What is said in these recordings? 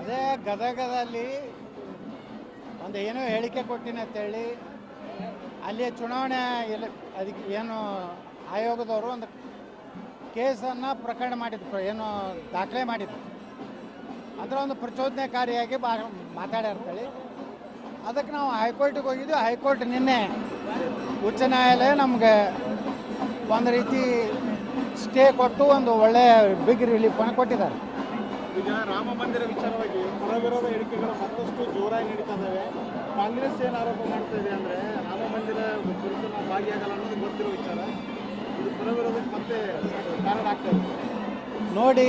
ಅದೇ ಗದಗದಲ್ಲಿ ಒಂದು ಏನೋ ಹೇಳಿಕೆ ಕೊಟ್ಟಿನಿ ಅಂತೇಳಿ. ಅಲ್ಲಿ ಚುನಾವಣೆ ಅದಕ್ಕೆ ಏನು ಆಯೋಗದವರು ಒಂದು ಕೇಸನ್ನು ಪ್ರಕರಣ ಮಾಡಿದ್ರು ಏನು ದಾಖಲೆ ಮಾಡಿದ್ರು. ಅದರ ಒಂದು ಪ್ರಚೋದನೆಕಾರಿಯಾಗಿ ಬಾ, ಮಾತಾಡ್ಯಾರ ಅಂತೇಳಿ. ಅದಕ್ಕೆ ನಾವು ಹೈಕೋರ್ಟಿಗೆ ಹೋಗಿದ್ವಿ. ಹೈಕೋರ್ಟ್ ನಿನ್ನೆ ಉಚ್ಚ ನ್ಯಾಯಾಲಯ ನಮಗೆ ಒಂದು ರೀತಿ ಸ್ಟೇ ಕೊಟ್ಟು ಒಂದು ಒಳ್ಳೆಯ ಬಿಗ್ ರಿಲೀಫನ್ನು ಕೊಟ್ಟಿದ್ದಾರೆ. ಈಗ ರಾಮ ಮಂದಿರ ವಿಚಾರವಾಗಿ ಪರವಿರೋಧ ಹೇಳಿಕೆಗಳು ಮತ್ತಷ್ಟು ಜೋರಾಗಿ ನಡೀತಾ ಇದ್ದಾವೆ ಕಾಂಗ್ರೆಸ್ ಏನು ಆರೋಪ ಮಾಡ್ತಾ ಇದೆ ಅಂದರೆ ರಾಮ ಮಂದಿರ ಕುರಿತು ನಾವು ಭಾಗಿಯಾಗಲ್ಲ ಅನ್ನೋದು ಗೊತ್ತಿರೋ ವಿಚಾರ. ಇದು ಪರವಿರೋಧಕ್ಕೆ ಮತ್ತೆ ಕಾರಣ ಆಗ್ತಾ ನೋಡಿ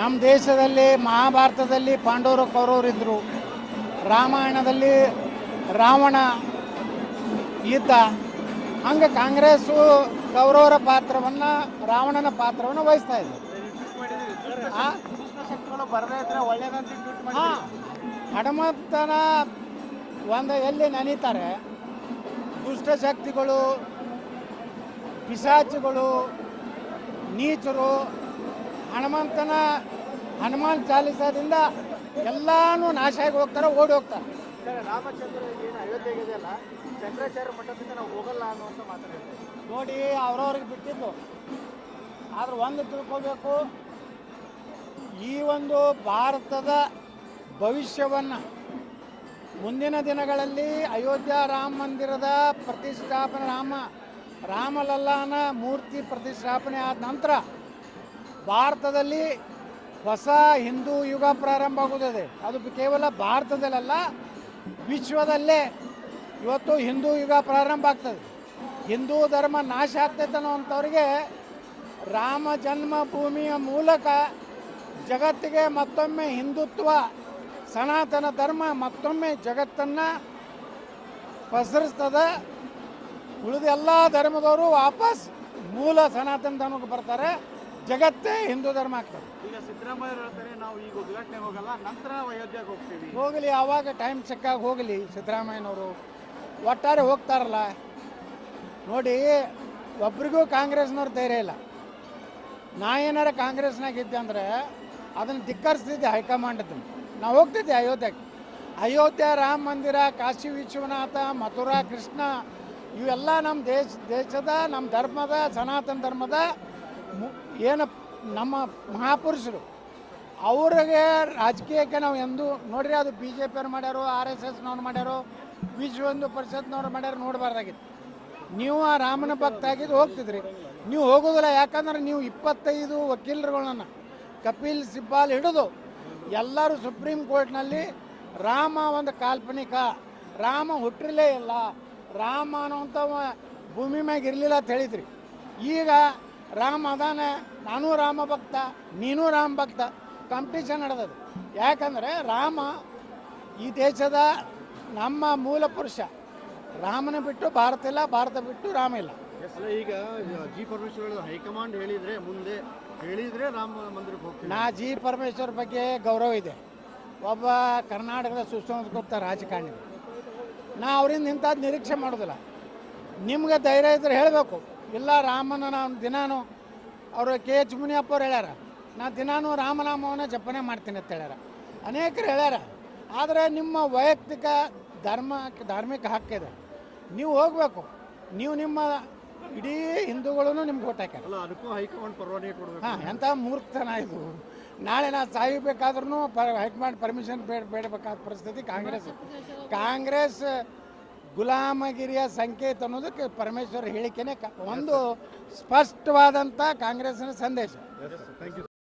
ನಮ್ಮ ದೇಶದಲ್ಲಿ, ಮಹಾಭಾರತದಲ್ಲಿ ಪಾಂಡವರು ಕೌರವರಿದ್ದರು ರಾಮಾಯಣದಲ್ಲಿ ರಾವಣ ಇದ್ದ. ಹಂಗೆ ಕಾಂಗ್ರೆಸ್ಸು ಕೌರವರ ಪಾತ್ರವನ್ನು ರಾವಣನ ಪಾತ್ರವನ್ನು ವಹಿಸ್ತಾ ಇದೆ ಹಾಂ. ಹನುಮಂತನ ಒಂದು ಎಲ್ಲಿ ನೆನೀತಾರೆ ದುಷ್ಟಶಕ್ತಿಗಳು ಪಿಶಾಚಿಗಳು ನೀಚರು ಹನುಮಂತನ ಹನುಮಾನ್ ಚಾಲಿಸದಿಂದ ಎಲ್ಲಾನು ನಾಶ ಆಗಿ ಹೋಗ್ತಾರೆ ಓಡಿ ಹೋಗ್ತಾರೆ. ನೋಡಿ ಅವ್ರವ್ರಿಗೆ ಬಿಟ್ಟಿದ್ದು. ಆದ್ರೆ ಒಂದು ತಿಳ್ಕೋಬೇಕು. ಈ ಒಂದು ಭಾರತದ ಭವಿಷ್ಯವನ್ನು ಮುಂದಿನ ದಿನಗಳಲ್ಲಿ ಅಯೋಧ್ಯ ರಾಮ ಮಂದಿರದ ಪ್ರತಿಷ್ಠಾಪನೆ, ರಾಮ, ರಾಮಲಲ್ಲಾನ ಮೂರ್ತಿ ಪ್ರತಿಷ್ಠಾಪನೆ ಆದ ನಂತರ ಭಾರತದಲ್ಲಿ ಹೊಸ ಹಿಂದೂ ಯುಗ ಪ್ರಾರಂಭ ಆಗುತ್ತದೆ. ಅದು ಕೇವಲ ಭಾರತದಲ್ಲಲ್ಲ, ವಿಶ್ವದಲ್ಲೇ ಇವತ್ತು ಹಿಂದೂ ಯುಗ ಪ್ರಾರಂಭ ಆಗ್ತದೆ. ಹಿಂದೂ ಧರ್ಮ ನಾಶ ಆಗ್ತೈತೆ ಅನ್ನೋವಂಥವ್ರಿಗೆ ರಾಮ ಜನ್ಮಭೂಮಿಯ ಮೂಲಕ ಜಗತ್ತಿಗೆ ಮತ್ತೊಮ್ಮೆ ಹಿಂದುತ್ವ ಸನಾತನ ಧರ್ಮ ಮತ್ತೊಮ್ಮೆ ಜಗತ್ತನ್ನು ಪಸರಿಸ್ತದೆ. ಉಳಿದ ಎಲ್ಲ ಧರ್ಮದವರು ವಾಪಸ್ ಮೂಲ ಸನಾತನ ಧರ್ಮಕ್ಕೆ ಬರ್ತಾರೆ. ಜಗತ್ತೇ ಹಿಂದೂ ಧರ್ಮ ಆಗ್ತದೆ. ಈಗ ಸಿದ್ದರಾಮಯ್ಯ ಹೇಳ್ತಾರೆ ನಾವು ಈಗ ಉದ್ಘಾಟನೆ ಹೋಗಲ್ಲ ನಂತರ ಅಯೋಧ್ಯೆಗೆ ಹೋಗ್ತೀವಿ. ಹೋಗಲಿ ಆವಾಗ ಟೈಮ್ ಚೆಕ್ಕಾಗಿ ಹೋಗಲಿ ಸಿದ್ದರಾಮಯ್ಯನವರು. ಒಟ್ಟಾರೆ ಹೋಗ್ತಾರಲ್ಲ. ನೋಡಿ ಒಬ್ರಿಗೂ ಕಾಂಗ್ರೆಸ್ನವ್ರು ಧೈರ್ಯ ಇಲ್ಲ. ನಾ ಏನಾರ ಕಾಂಗ್ರೆಸ್ನಾಗ ಇದ್ದೆ ಅಂದರೆ ಅದನ್ನು ಧಿಕ್ಕರಿಸ್ತಿದ್ದೆ ಹೈಕಮಾಂಡದ್ದು ನಾವು ಹೋಗ್ತಿದ್ದೆ ಅಯೋಧ್ಯೆಗೆ. ಅಯೋಧ್ಯೆ ರಾಮ ಮಂದಿರ, ಕಾಶಿ ವಿಶ್ವನಾಥ, ಮಥುರಾ ಕೃಷ್ಣ, ಇವೆಲ್ಲ ನಮ್ಮ ದೇಶ, ದೇಶದ ನಮ್ಮ ಧರ್ಮದ, ಸನಾತನ ಧರ್ಮದ ಏನು ನಮ್ಮ ಮಹಾಪುರುಷರು. ಅವ್ರಿಗೆ ರಾಜಕೀಯಕ್ಕೆ ನಾವು ಎಂದು, ನೋಡ್ರಿ ಅದು ಬಿ ಜೆ ಪಿಯವ್ರು ಮಾಡ್ಯಾರು, ಆರ್ ಎಸ್ ಎಸ್ನವ್ರು ಮಾಡ್ಯಾರು ವಿಶ್ವ ಹಿಂದೂ ಪರಿಷತ್ನವ್ರು ಮಾಡ್ಯಾರು ನೋಡಬಾರ್ದಾಗಿತ್ತು. ನೀವು ಆ ರಾಮನ ಭಕ್ತ ಆಗಿದ್ದು ಹೋಗ್ತಿದ್ರಿ. ನೀವು ಹೋಗೋದಿಲ್ಲ, ಯಾಕಂದ್ರೆ ನೀವು ಇಪ್ಪತ್ತೈದು ವಕೀಲರುಗಳನ್ನ. ಕಪಿಲ್ ಸಿಬ್ಬಾಲ್ ಹಿಡಿದು ಎಲ್ಲರೂ ಸುಪ್ರೀಂ ಕೋರ್ಟ್ನಲ್ಲಿ ರಾಮ ಒಂದು ಕಾಲ್ಪನಿಕ. ರಾಮ ಹುಟ್ಟಿರಲೇ ಇಲ್ಲ. ರಾಮ ಅನ್ನೋಂಥ ಭೂಮಿ ಮ್ಯಾಗ ಇರಲಿಲ್ಲ ಅಂತ ಹೇಳಿದ್ರಿ. ಈಗ ರಾಮ ಅದಾನ, ನಾನು ರಾಮ ಭಕ್ತ, ನೀನು ರಾಮ ಭಕ್ತ. ಕಾಂಪಿಟೇಷನ್ ನಡೆದದು ಯಾಕಂದರೆ ರಾಮ ಈ ದೇಶದ ನಮ್ಮ ಮೂಲ ಪುರುಷ. ರಾಮನ ಬಿಟ್ಟು ಭಾರತ ಇಲ್ಲ, ಭಾರತ ಬಿಟ್ಟು ರಾಮ ಇಲ್ಲ. ಅಲ್ಲ, ಈಗ ಜಿ ಪರಮೇಶ್ವರ್ ಹೈಕಮಾಂಡ್ ಹೇಳಿದ್ರೆ ಮುಂದೆ ಹೇಳಿದ್ರೆ ರಾಮ ಮಂದಿರಕ್ಕೆ ಹೋಗ್ತೀವಿ ನಾ ಜಿ ಪರಮೇಶ್ವರ್ ಬಗ್ಗೆ ಗೌರವ ಇದೆ. ಒಬ್ಬ ಕರ್ನಾಟಕದ ಸುಸಂಸ್ಕೃತ ರಾಜಕಾರಣಿ. ನಾ ಅವರಿಂದ ಇಂಥದ್ದು ನಿರೀಕ್ಷೆ ಮಾಡೋದಿಲ್ಲ. ನಿಮ್ಗೆ ಧೈರ್ಯ ಇದ್ರೆ ಹೇಳಬೇಕು. ಇಲ್ಲ, ರಾಮನ ನಾನು ದಿನಾನು ಅವರು ಕೆ ಎಚ್ ಮುನಿಯಪ್ಪ ಅವ್ರು ಹೇಳ್ಯಾರ, ನಾ ದಿನಾನು ರಾಮನಾಮವನ್ನು ಜಪನೆ ಮಾಡ್ತೀನಿ ಅಂತ ಹೇಳ್ಯಾರ. ಅನೇಕರು ಹೇಳ್ಯಾರ, ಆದರೆ ನಿಮ್ಮ ವೈಯಕ್ತಿಕ ಧರ್ಮ, ಧಾರ್ಮಿಕ ಹಕ್ಕಿದೆ. ನೀವು ಹೋಗಬೇಕು. ನೀವು ನಿಮ್ಮ ಇಡೀ ಹಿಂದೂಗಳೂ ನಿಮ್ಗೆ ಓಟ್ ಹಾಕ್ಯಾರ. ಅಲ್ಲ ಅದಕ್ಕೂ ಹೈಕಮಾಂಡ್ ಪರವಾನಗಿ ಕೊಡಬೇಕು. ಹಾಂ ಎಂಥ ಮೂರ್ಖತನ ಇದು. ನಾಳೆ ನಾ ಸಾಯಬೇಕಾದ್ರೂ ಪ ಹೈಕಮಾಂಡ್ ಪರ್ಮಿಷನ್ ಬೇಡ ಬೇಡಬೇಕಾದ ಪರಿಸ್ಥಿತಿ ಕಾಂಗ್ರೆಸ್. ಕಾಂಗ್ರೆಸ್ ಗುಲಾಮಗಿರಿಯ ಸಂಕೇತ ಅನ್ನೋದಕ್ಕೆ ಪರಮೇಶ್ವರ್ ಹೇಳಿಕೆನೇ ಕ- ಒಂದು ಸ್ಪಷ್ಟವಾದಂಥ ಕಾಂಗ್ರೆಸ್ನ ಸಂದೇಶ. Thank you